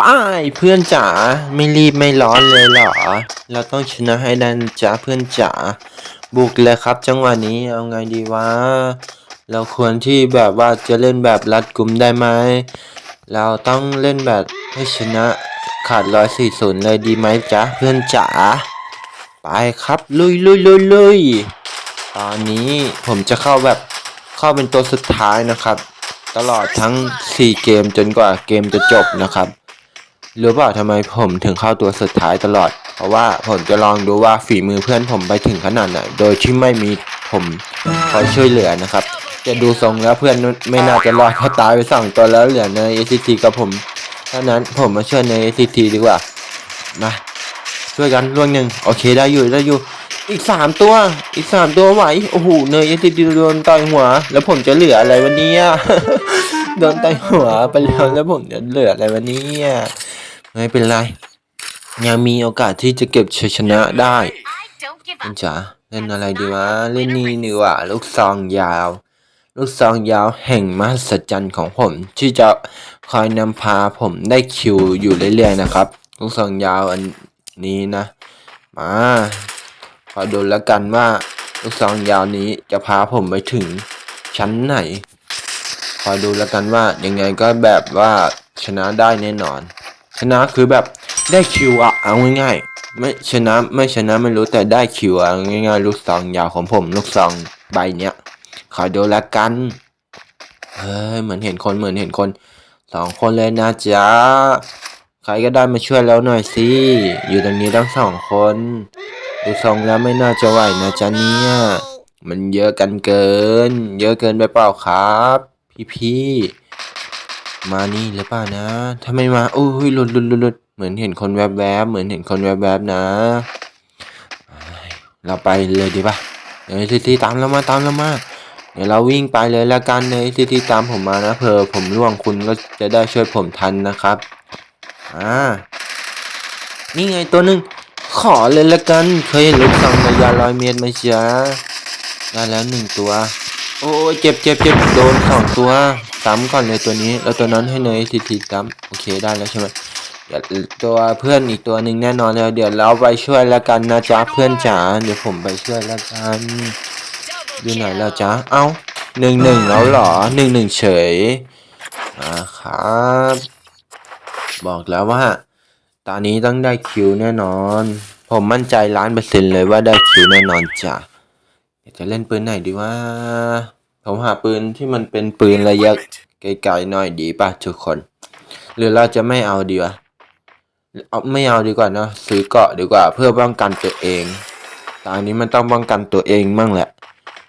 ป้ายเพื่อนจ๋าไม่รีบไม่ร้อนเลยเหรอ เราต้องชนะให้ได้นจ๋าเพื่อนจ๋าบุกเลยครับ จังหวะนี้เอาไงดีวะเราควรที่แบบว่าจะเล่นแบบรัดกลุ่มได้ไหมเราต้องเล่นแบบให้ชนะขาดร้อยสี่ศูนย์เลยดีไหมจ๊ะเพื่อนจ๋าไปครับลุยลุยลุยลุยตอนนี้ผมจะเข้าแบบเข้าเป็นตัวสุดท้ายนะครับ ตลอดทั้ง 4 เกมจนกว่าเกมจะจบนะครับ รู้เปล่าทำไมผมถึงเข้าตัวสุดท้ายตลอด เพราะว่าผมจะลองดูว่าฝีมือเพื่อนผมไปถึงขนาดไหนโดยที่ไม่มีผมคอยช่วยเหลือนะครับ จะดูทรงแล้วเพื่อนไม่น่าจะรอดเพราตายไปสองตัวแล้วเหลือใน ACT กับผมเท่านั้นผมมาช่วยใน ACT ดีกว่ามาช่วยกันร่วงหนึ่งโอเคได้อยู่ได้อยู่อีกสามตัว อีกสามตัวไหวโอ้โหเนย ACT โดนต่อยหัว แล้วผมจะเหลืออะไรวันนี้โดนต่อยหัวไปแล้วแล้วผมจะเหลืออะไรวันนี้ ไม่เป็นไร ยังมีโอกาสที่จะเก็บชัยชนะได้คุณจ๋าเล่นอะไรดีวะ เล่นนี่ดีกว่าลูกซองยาว ลูกซองยาวแห่งมหัศจรรย์ของผม ที่จะคอยนำพาผมได้คิวอยู่เรื่อยๆนะครับ ลูกซองยาวอันนี้นะ มาขอดูแล้วกันว่าลูกซองยาวนี้จะพาผมไปถึงชั้นไหนขอดูแล้วกันว่ายังไงก็แบบว่าชนะได้แน่นอน ชนะคือแบบได้คิวอะเอาง่ายๆไม่ชนะไม่ชนะไม่รู้แต่ได้คิวอะง่ายๆ ลูกซองยาวของผมลูกซองใบเนี้ยขอดูแล้วกันเฮ้ยเหมือนเห็นคนเหมือนเห็นคนสองคนเลยนะจ๊ะใครก็ได้มาช่วยแล้วหน่อยสิอยู่ตรงนี้ทั้งสองคนดูทรงแล้วไม่น่าจะไหวนะจ๊ะเนี่ยมันเยอะกันเกิน เยอะเกินไปเปล่าครับ พี่พี่ๆ มานี่หรือเปล่านะถ้าไม่มาโอ้ยหลุดหลุดหลุดหลุดเหมือนเห็นคนแวบแวบเหมือนเห็นคนแวบแวบนะ เราไปเลยดีป่ะเอ้ยทีทีตามเรามาตามเรามาเดี๋ยวเราวิ่งไปเลยแล้วกันเลยทีทีตามผมมานะเผื่อผมร่วงคุณก็จะได้ช่วยผมทันนะครับอ่านี่ไงตัวหนึ่งขอเลยละกัน เคยเห็นลูกซองระยะร้อยเมตรไหมจ๊ะได้แล้วหนึ่งตัว โอ้ยเจ็บเจ็บเจ็บโดนสองตัวซ้ำก่อนเลยตัวนี้ แล้วตัวนั้นให้เนยทีทีซ้ำโอเคได้แล้วใช่ไหมเดี๋ยวตัวเพื่อนอีกตัวหนึ่งแน่นอนเลยเดี๋ยวเราไปช่วยแล้วกันนะจ๊ะเพื่อนจ๋าเดี๋ยวผมไปช่วยแล้วกันอยู่ไหนแล้วจ๊ะเอ้าหนึ่งหนึ่งแล้วเหรอหนึ่งหนึ่งเฉยอ่าครับ บอกแล้วว่าตอนนี้ต้องได้คิวแน่นอน ผมมั่นใจล้านเปอร์เซ็นต์เลยว่าได้คิวแน่นอนจ้ะอยา จะเล่นปืนไหนดีว่า ผมหาปืนที่มันเป็นปืนระยะไกลๆหน่อยดีป่ะทุกคน หรือเราจะไม่เอาดีวะเอาไม่เอาดีกว่าเนะซื้อเกาะดีกว่าเพื่อป้องกันตัวเองตอนนี้มันต้องป้องกันตัวเองมั่งแหละ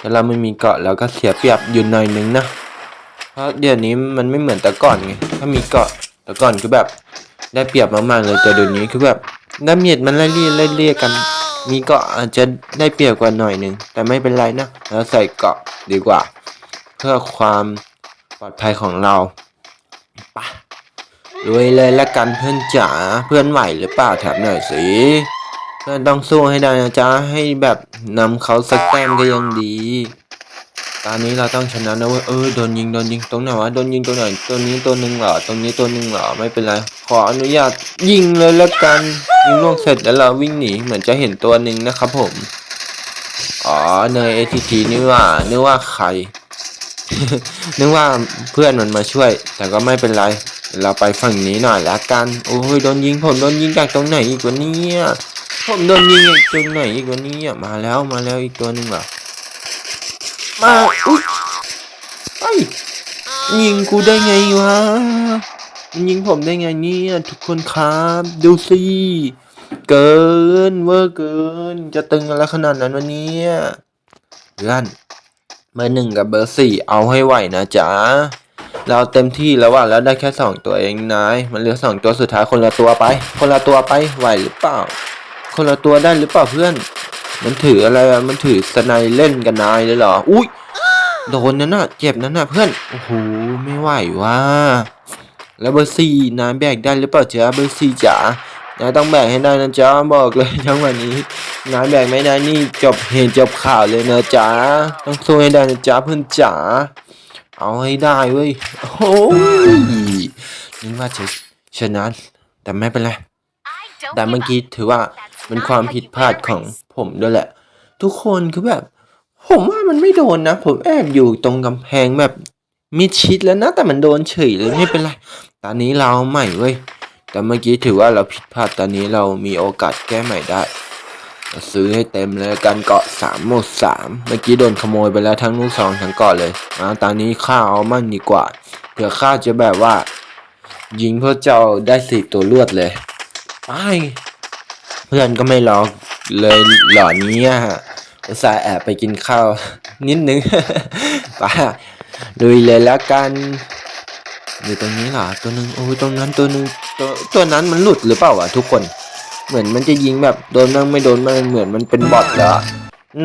ถ้าเราไม่มีเกาะเราก็เสียเปรียบอยู่หน่อยนึงนะเพราะเดี๋ยวนี้มันไม่เหมือนแต่ก่อนไงถ้ามีเกาะแต่ก่อนคือแบบได้เปรียบมากๆเลยแต่เดี๋ยวนี้คือแบบดาเมจมันไล่เลี่ยไล่เลี่ยกัน มีเกาะอาจจะได้เปรียบกว่าหน่อยหนึ่งแต่ไม่เป็นไรนะเราใส่เกาะดีกว่า เพื่อความปลอดภัยของเราปะรวยเลยละกันเพื่อนจ๋าเพื่อนไหวหรือเปล่าแถบหน่อยสิเพื่อนต้องสู้ให้ได้นะจ๊ะให้แบบนำเขาสักแต้มก็ยังดี ตอนนี้เราต้องชนะนะเว้ยเออโดนยิงโดนยิงตรงไหนวะโดนยิงตรงไหนตัวนี้ตัวหนึ่งเหรอตรงนี้ตัวหนึ่งเหรอไม่เป็นไรขออนุญาตยิงเลยละกันยิงล่วงเสร็จแล้วเราวิ่งหนีเหมือนจะเห็นตัวหนึ่งนะครับผมอ๋อเนย ATT นี่ว่านึกว่าใครนึกว่าเพื่อนมันมาช่วย แต่ก็ไม่เป็นไรเดี๋ยวเราไปฝั่งนี้หน่อยละกันโอ้ยโดนยิงผมโดนยิงจากตรงไหนอีกวะเนี่ยผมโดนยิงจากตรงไหนอีกวะเนี่ยมาแล้วมาแล้วอีกตัวหนึ่งเหรอ มา อุ้ยไอ้ยยิงกูได้ไงวะมันยิงผมได้ไงเนี่ยทุกคนครับ ดูสิเกินเวอร์เกิน จะตึงอะไรขนาดนั้นวันนี้เพื่อนเบอร์หนึ่งกับเบอร์สี่เอาให้ไหวนะจ๊ะเราเต็มที่แล้วว่ะแล้วได้แค่สองตัวเองนายมันเหลือสองตัวสุดท้ายคนละตัวไป คนละตัวไปไหวหรือเปล่า คนละตัวได้หรือเปล่าเพื่อน มันถืออะไรอะมันถือสไนเล่นกันนายเลยเหรอ อุ้ยโดนนั่นน่ะ เจ็บนั่นน่ะเพื่อน โอ้โห ไม่ไหวว่ะแล้วเบอร์สี่นายแบกได้หรือเปล่าจ๊ะเบอร์สี่จ๋านายต้องแบกให้ได้นะจ๊ะบอกเลยทั้งวันนี้นายแบกไม่ได้นี่จบเหตุจบข่าวเลยนะจ๊ะต้องสู้ให้ได้นะจ๊ะเพื่อนจ๋าเอาให้ได้เว้ยโอ้ยนึกว่าจะชนะแต่ไม่เป็นไรแต่เมื่อกี้ถือว่า เป็นความผิดพลาดของผมด้วยแหละ ทุกคนคือแบบ ผมว่ามันไม่โดนนะ ผมแอบอยู่ตรงกำแพงแบบมิดชิดแล้วนะ แต่มันโดนเฉยเลยไม่เป็นไร ตอนนี้เราใหม่เว้ย แต่เมื่อกี้ถือว่าเราผิดพลาดตอนนี้เรามีโอกาสแก้ใหม่ได้ซื้อให้เต็มเลยกันเกาะสามหมดสามเมื่อกี้โดนขโมยไปแล้วทั้งลูกซองทั้งเกาะเลยอ่าตอนนี้ข้าเอามั่งดีกว่าเผื่อข้าจะแบบว่า ยิงเพื่อเจ้าได้สี่ตัวรวดเลยไป พื่อนก็ไม่รอเลยหล่อนี้อะอุตส่าห์แอบไปกินข้าว นิดนึงไปลุยเลยแล้วกันอยู่ตรงนี้เหรอตัวหนึ่งโอ้ยตรงนั้นตัวหนึ่งตัวตัวนั้นมันหลุดหรือเปล่าวะทุกคน เหมือนมันจะยิงแบบโดนมั่งไม่โดนมั่งเหมือนมันเป็นบอทแล้วอ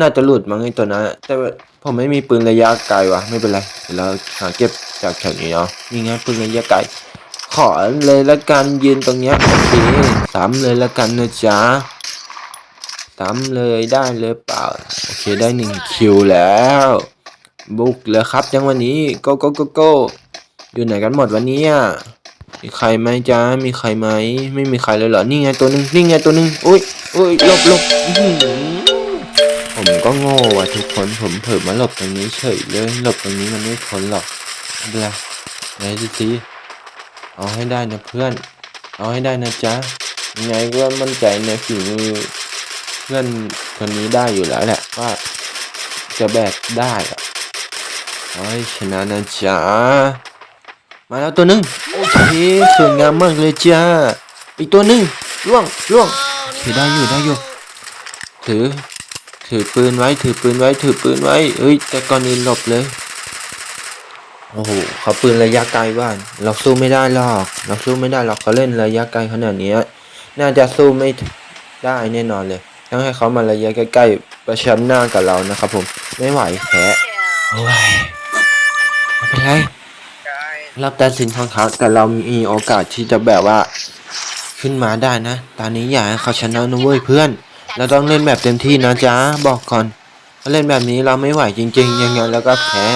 น่าจะหลุดมั้งไอ้ตัวนั้นแต่ผมไม่มีปืนระยะไกลวะไม่เป็นไรเดี๋ยวเราหาเก็บจากแถวนี้เนาะนี่ไงปืนระยะไกล ขอเลยละกันยืนตรงเนี้ยโอเคสามเลยละกันนะจ๊ะสามเลยได้เลยเปล่าโอเคได้หนึ่งคิวแล้ว บุกเลยครับจังวันนี้โกโกโกโกอยู่ไหนกันหมดวันนี้อะมีใครไหมจ๊ะมีใครไหมไม่มีใครเลยเหรอนี่ไงตัวหนึ่งนี่ไงตัวหนึ่งอุ้ยอุ้ยหลบหลบผมก็โง่ว่ะทุกคนผมเผลอมาหลบตรงนี้เฉยเลยหลบตรงนี้มันไม่พ้นหรอกเป็นไรไหนสิ เอาให้ได้นะเพื่อน เอาให้ได้นะจ๊ะยังไงก็มั่นใจในฝีมือเพื่อนคนนี้ได้อยู่แล้วแหละว่าจะแบกได้อะเอาให้ชนะนะจ๊ะมาแล้วตัวหนึ่งโอเคสวยงามมากเลยจ้าอีกตัวหนึ่งล่วงล่วงถือได้อยู่ได้อยู่ถือ ถือปืนไว้ถือปืนไว้ถือปืนไว้เอ้ยแต่ก่อนอื่นหลบเลย โอ้โหเขาปืนระยะไกลบ้าน เราสู้ไม่ได้หรอก เราสู้ไม่ได้หรอกเขาเล่นระยะไกลขนาดนี้ น่าจะสู้ไม่ได้แน่นอนเลยต้องให้เขามาระยะใกล้ๆประชันหน้ากับเรานะครับผม ไม่ไหวแพ้โอ้ยไม่เป็นไรรับตัดสินของเขาแต่เรามีโอกาสที่จะแบบว่า ขึ้นมาได้นะ ตอนนี้อยากให้เขาชนะนะเว้ยเพื่อน เราต้องเล่นแบบเต็มที่นะจ๊ะ บอกก่อนถ้าเล่นแบบนี้เราไม่ไหวจริง ๆ ยังไงแล้วก็แพ้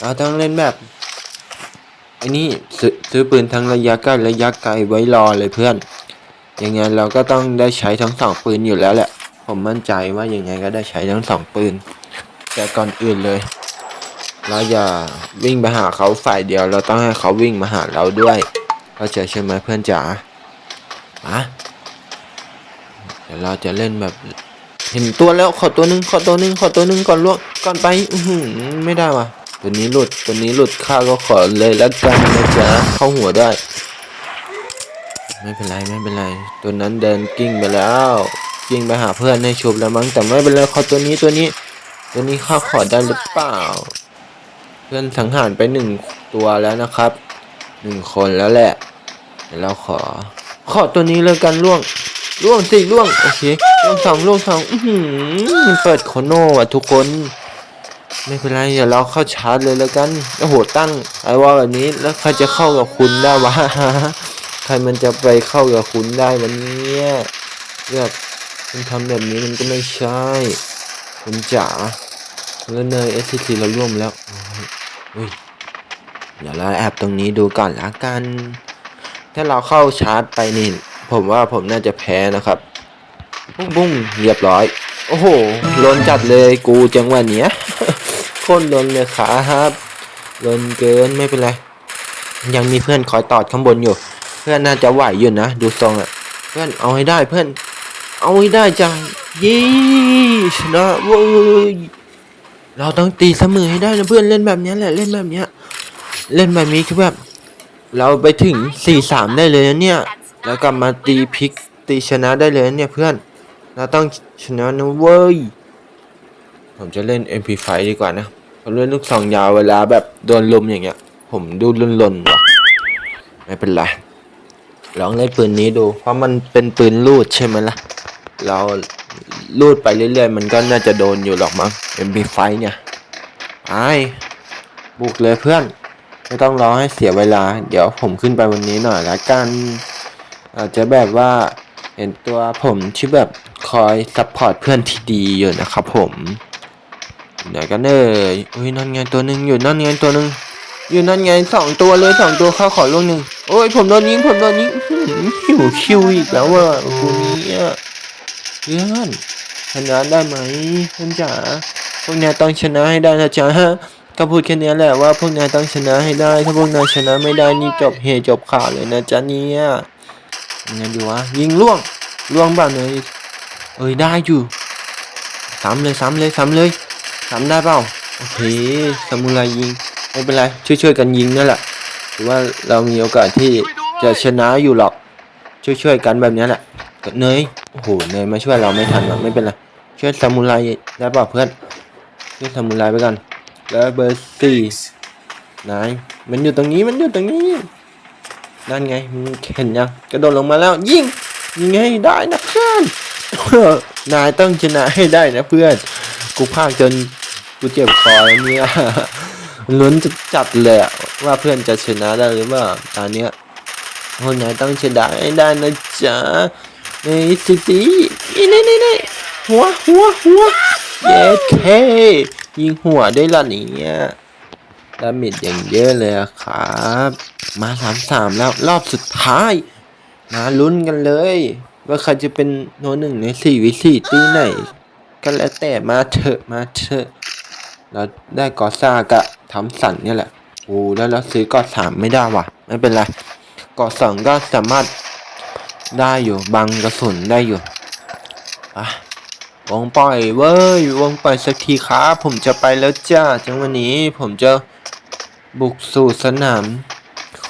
เราต้องเล่นแบบไอ้นี่ซื้อซื้อปืนทั้งระยะใกล้ระยะไกลไว้รอเลยเพื่อนยังไงเราก็ต้องได้ใช้ทั้งสองปืนอยู่แล้วแหละ ผมมั่นใจว่ายังไงก็ได้ใช้ทั้งสองปืน แต่ก่อนอื่นเลย เราอย่าวิ่งไปหาเขาฝ่ายเดียว เราต้องให้เขาวิ่งมาหาเราด้วยเข้าใจใช่ไหมเพื่อนจ๋าอะเดี๋ยวเราจะเล่นแบบ เห็นตัวแล้วขอตัวหนึ่งขอตัวหนึ่งขอตัวหนึ่งก่อนล่วงก่อนไป อืไม่ได้ว่ะ ตัวนี้หลุดตัวนี้หลุดข้าก็ขอเลยแล้วกันนะจ๊ะเข้าหัวได้ ไม่เป็นไรไม่เป็นไร ตัวนั้นเดินกิ้งไปแล้วกิ้งไปหาเพื่อนให้ชุบแล้วมั้งแต่ไม่เป็นไรขอตัวนี้ตัวนี้ ตัวนี้ข้าขอได้หรือเปล่า เพื่อนสังหารไปหนึ่งตัวแล้วนะครับหนึ่งคนแล้วแหละเดี๋ยวเราขอ ขอตัวนี้เลยกันล่วงล่วงสิล่วงโอเคล่วงสองล่วงสองอือหือเปิดโคโน่อะทุกคน ไม่เป็นไรเดี๋ยวเราเข้าชาร์จเลยแล้วกันโอ้โหตั้งไอ้ว่าแบบนี้แล้วใครจะเข้ากับคุณได้วะใครมันจะไปเข้ากับคุณได้วันนี้แบบคุณทำแบบนี้มันก็ไม่ใช่คุณจ๋าแล้วเนย SCT เราร่วมแล้วโอ้ยอุ้ยเดี๋ยวเราแอบตรงนี้ดูก่อนละกัน ถ้าเราเข้าชาร์จไปนี่ผมว่าผมน่าจะแพ้นะครับบุ้งบุ้งเรียบร้อย โอ้โหลนจัดเลยกูจังหวะเนี้ย โคตรลนเลยขาครับลนเกินไม่เป็นไร ยังมีเพื่อนคอยตอดข้างบนอยู่ เพื่อนน่าจะไหวอยู่นะ ดูทรงอะเพื่อนเอาให้ได้เพื่อน เอาให้ได้จ้ะยี่ชนะเว้ยเราต้องตีเสมอให้ได้นะเพื่อนเล่นแบบนี้แหละเล่นแบบเนี้ยเล่นแบบนี้คือแบบ เราไปถึงสี่สามได้เลยนะเนี่ย แล้วกลับมาตีพลิกตีชนะได้เลยนะเนี่ยเพื่อน เราต้องชนะนะเว้ย ผมจะเล่น MP5 ดีกว่านะผมเล่นลูกซองยาวเวลาแบบโดนลุมอย่างเงี้ย ผมดูลนๆว่ะไม่เป็นไรลองเล่นปืนนี้ดู เพราะมันเป็นปืนลูดใช่ไหมล่ะเราลูดไปเรื่อยๆ มันก็น่าจะโดนอยู่หรอกมั้ง MP5 เนี่ยไปบุกเลยเพื่อน ไม่ต้องรอให้เสียเวลา เดี๋ยวผมขึ้นไปวันนี้หน่อยละกันอาจจะแบบว่าเห็นตัวผมที่แบบคอยซัพพอร์ตเพื่อนที่ดีอยู่นะครับผม อยู่ไหนกันเอ่ยอุ้ยนั่นไงตัวหนึ่งอยู่นั่นไงตัวหนึ่งอยู่นั่นไงสองตัวเลยสองตัวเข้าขอลวงหนึ่งโอ้ยผมโดนยิงผมโดนยิงหิวคิวอีกแล้วอะกูนี้อะเพื่อนชนะได้ไหมเพื่อนจ๋าพวกนายต้องชนะให้ได้นะจ๊ะฮะก็พูดแค่นี้แหละว่าพวกนายต้องชนะให้ได้ ถ้าพวกนายชนะไม่ได้นี่จบเฮจบข่าวเลยนะจ๊ะเนี่ยยังไงดีวะยิงล่วงล่วงบ้านเลยเอ้ยได้อยู่ซ้ำเลยซ้ำเลยซ้ำเลย ซ้ำได้เปล่าโอเคสมุไรยิงไม่เป็นไรช่วยๆกันยิงนั่นแหละถือว่าเรามีโอกาสที่จะชนะอยู่หรอกช่วยๆกันแบบนี้แหละเนยโอ้โหเนยมาช่วยเราไม่ทันหรอกไม่เป็นไรช่วยซามูไรได้เปล่าเพื่อนช่วยซามูไรไปกันแล้วเบอร์สี่นายมันอยู่ตรงนี้มันอยู่ตรงนี้นั่นไงเห็นยังกระโดดลงมาแล้วยิงยิงให้ได้นะเพื่อนนายต้องชนะให้ได้นะเพื่อนกูพากจน กูเจ็บคอแล้วเนี่ยลุ้นจะจัดเลยว่าเพื่อนจะชนะได้หรือเปล่าตอนเนี้ยคนไหนต้องชนะให้ได้นะจ๊ะนี่สิสินี่นี่นี่นี่หัวหัวหัวเย้เคยิงหัวได้ละเนี่ยดาเมจอย่างเยอะเลยครับ มาสามสามแล้วรอบสุดท้าย มาลุ้นกันเลย ว่าใครจะเป็นโนหนึ่งในสี่วิสี่ตีไหนก็แล้วแต่มาเถอะมาเถอะ เราได้กอซ่ากับทำสันนี่แหละ โอ้แล้วเราซื้อกอสามไม่ได้ว่ะ ไม่เป็นไรกอสองก็สามารถได้อยู่บังกระสุนได้อยู่อะวงปล่อยเว้ยวงปล่อยสักทีครับผมจะไปแล้วจ้าจังวันนี้ผมจะบุกสู่สนาม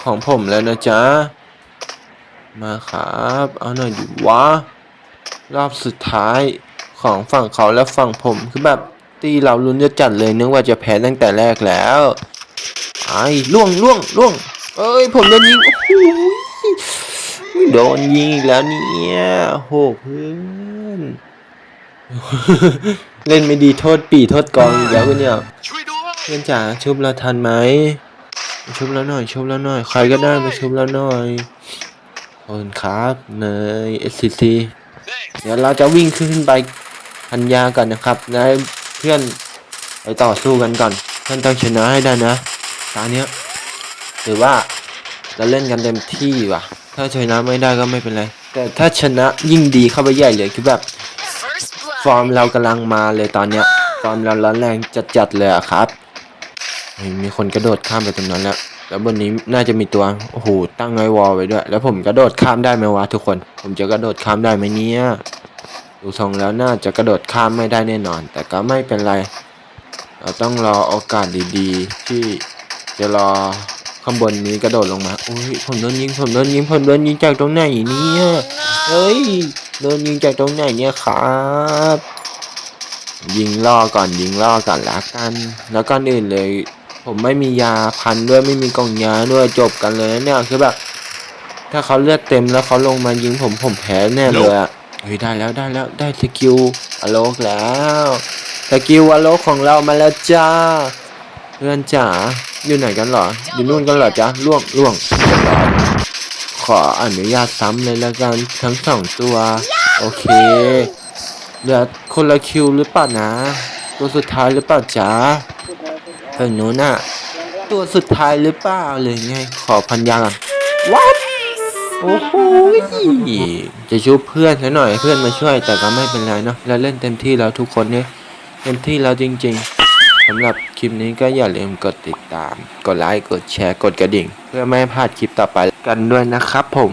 ของผมแล้วนะจ๊ะ มาครับ เอาหน่อยดิวะ รอบสุดท้ายของฝั่งเขาและฝั่งผมคือแบบ ตีเราลุ้นจะจัดเลยนึกว่าจะแพ้ตั้งแต่แรกแล้วไอ้ล่วงล่วงล่วงเอ้ยผมโดนยิงโอ้โหโดนยิงอีกแล้วเนี่ยโหเพื่อนเล่นไม่ดีโทษปีโทษกองอีกแล้วเนี่ยวเพื่อนจ๋าชุบเราทันไหมชุบแล้วหน่อย ชุบแล้วหน่อยใครก็ได้มาชุบแล้วหน่อยขอบคุณครับเนย SCC เดี๋ยวเราจะวิ่งขึ้นไปพันยาก่อนนะครับให้ เพื่อนไปต่อสู้กันก่อน เพื่อนต้องชนะให้ได้นะตอนเนี้ยถือว่าเราเล่นกันเต็มที่ว่ะ ถ้าชนะไม่ได้ก็ไม่เป็นไร แต่ถ้าชนะยิ่งดีเข้าไปใหญ่เลยคือแบบ ฟอร์มเรากำลังมาเลยตอนเนี้ยฟอร์มเราร้อนแรงจัดๆเลยอะครับ มีคนกระโดดข้ามไปตรงนั้นแล้วแล้วบนนี้น่าจะมีตัวโอ้โหตั้งไว้วอลไว้ด้วย แล้วผมกระโดดข้ามได้ไหมวะทุกคน ผมจะกระโดดข้ามได้ไหมเนี่ย ดูทรงแล้วน่าจะกระโดดข้ามไม่ได้แน่นอน แต่ก็ไม่เป็นไร เราต้องรอโอกาสดีๆ ที่จะรอข้างบนนี้กระโดดลงมาโอ้ยผมโดนยิงผมโดนยิงผมโดนยิงจากตรงไหนเนี่ยเฮ้ยโดนยิงจากตรงไหนเนี่ยครับ ยิงล่อก่อนยิงล่อก่อนละกัน แล้วก็อื่นเลย ผมไม่มียาพันด้วยไม่มีกล่องยาด้วยจบกันเลยเนี่ยคือแบบถ้าเขาเลือดเต็มแล้วเขาลงมายิงผมผมแพ้แน่เลยอะ เฮ้ยได้แล้วได้แล้วได้สกิลอโลกแล้วสกิลอโลกของเรามาแล้วจ้าเพื่อนจ๋าอยู่ไหนกันหรออยู่นู่นกันหรอจ๊ะล่วงล่วงขออนุญาตซ้ำเลยแล้วกันทั้งสองตัว โอเคเหลือคนละคิวหรือเปล่านะ ตัวสุดท้ายหรือเปล่าจ๊ะฝั่งนู้นน่ะตัวสุดท้ายหรือเปล่าเลยไงขอพันยางวัด โอ้โหจะช่วยเพื่อนซะหน่อยเพื่อนมาช่วยแต่ก็ไม่เป็นไรเนาะเราเล่นเต็มที่แล้วทุกคนเนี่ยเต็มที่แล้วจริง ๆสำหรับคลิปนี้ก็อย่าลืมกดติดตาม กดไลค์กดแชร์กดกระดิ่ง เพื่อไม่ให้พลาดคลิปต่อไปกันด้วยนะครับผม